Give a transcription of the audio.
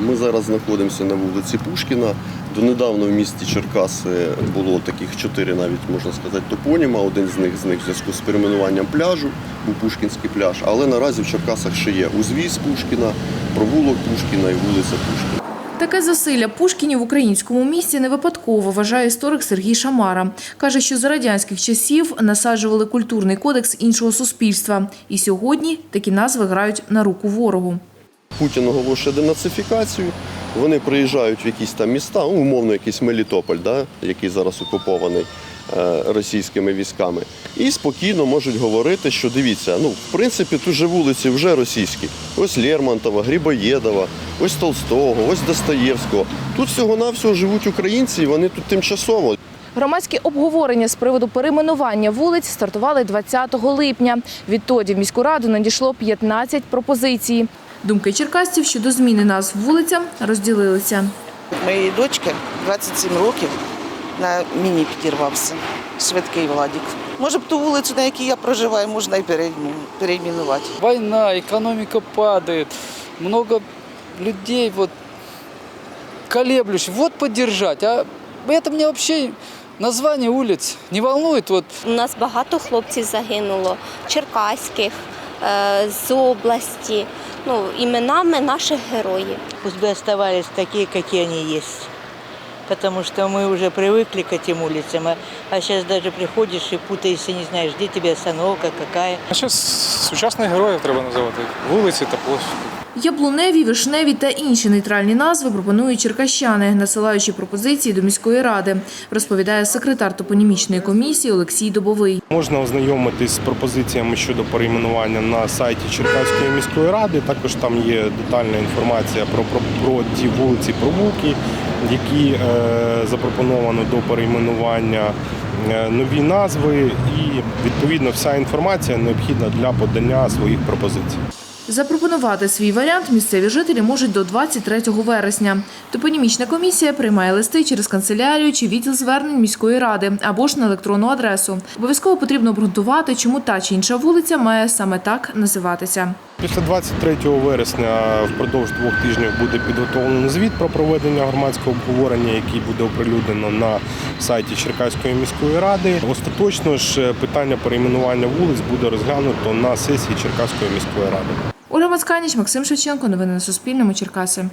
Ми зараз знаходимося на вулиці Пушкіна. Донедавна в місті Черкаси було таких чотири, навіть можна сказати, топоніма. Один з них з них в зв'язку з перейменуванням пляжу був Пушкінський пляж. Але наразі в Черкасах ще є узвіз Пушкіна, провулок Пушкіна і вулиця Пушкіна. Таке засилля Пушкінів в українському місті не випадково, вважає історик Сергій Шамара. Каже, що за радянських часів насаджували культурний кодекс іншого суспільства. І сьогодні такі назви грають на руку ворогу. Путін оголошує денацифікацію. Вони приїжджають в якісь там міста, ну, умовно, якийсь Мелітополь, да, який зараз окупований е, російськими військами, і спокійно можуть говорити, що дивіться, ну в принципі, тут же вулиці вже російські. Ось Лермонтова, Грибоєдова, ось Толстого, ось Достоєвського. Тут всього-навсього живуть українці, і вони тут тимчасово. Громадські обговорення з приводу перейменування вулиць стартували 20 липня. Відтоді в міську раду надійшло 15 пропозицій. Думки черкасців щодо зміни назв вулицям розділилися. Моєї дочки 27 років на міні підірвався. Швидкий Владік. Може б ту вулицю, на якій я проживаю, можна і перейменувати. Война, экономика падает, много людей вот колеблющих. Вот поддержать. А это мне вообще название улиц не волнует. Вот У нас багато хлопців загинуло, черкаських, з області, ну, іменами наших героїв. Пусть бы оставались такие, какие они есть. Потому что мы уже привыкли к этим улицам, а, а сейчас даже приходишь и путаешься, не знаешь, где тебе остановка, какая. А ще сучасних героїв треба називати вулиці та площі. Яблуневі, вишневі та інші нейтральні назви пропонують черкащани, насилаючи пропозиції до міської ради, розповідає секретар топонімічної комісії Олексій Добовий. Можна ознайомитись з пропозиціями щодо перейменування на сайті Черкаської міської ради. Також там є детальна інформація про, про, про ті вулиці, провулки, які е, запропоновано до перейменування, е, нові назви і відповідно вся інформація необхідна для подання своїх пропозицій. Запропонувати свій варіант місцеві жителі можуть до 23 вересня. Топонімічна комісія приймає листи через канцелярію чи відділ звернень міської ради або ж на електронну адресу. Обов'язково потрібно обґрунтувати, чому та чи інша вулиця має саме так називатися. Після 23 вересня впродовж двох тижнів буде підготовлено звіт про проведення громадського обговорення, який буде оприлюднено на сайті Черкаської міської ради. Остаточно ж питання перейменування вулиць буде розглянуто на сесії Черкаської міської ради. Ольга Мацканіч, Максим Шевченко. Новини на Суспільному. Черкаси.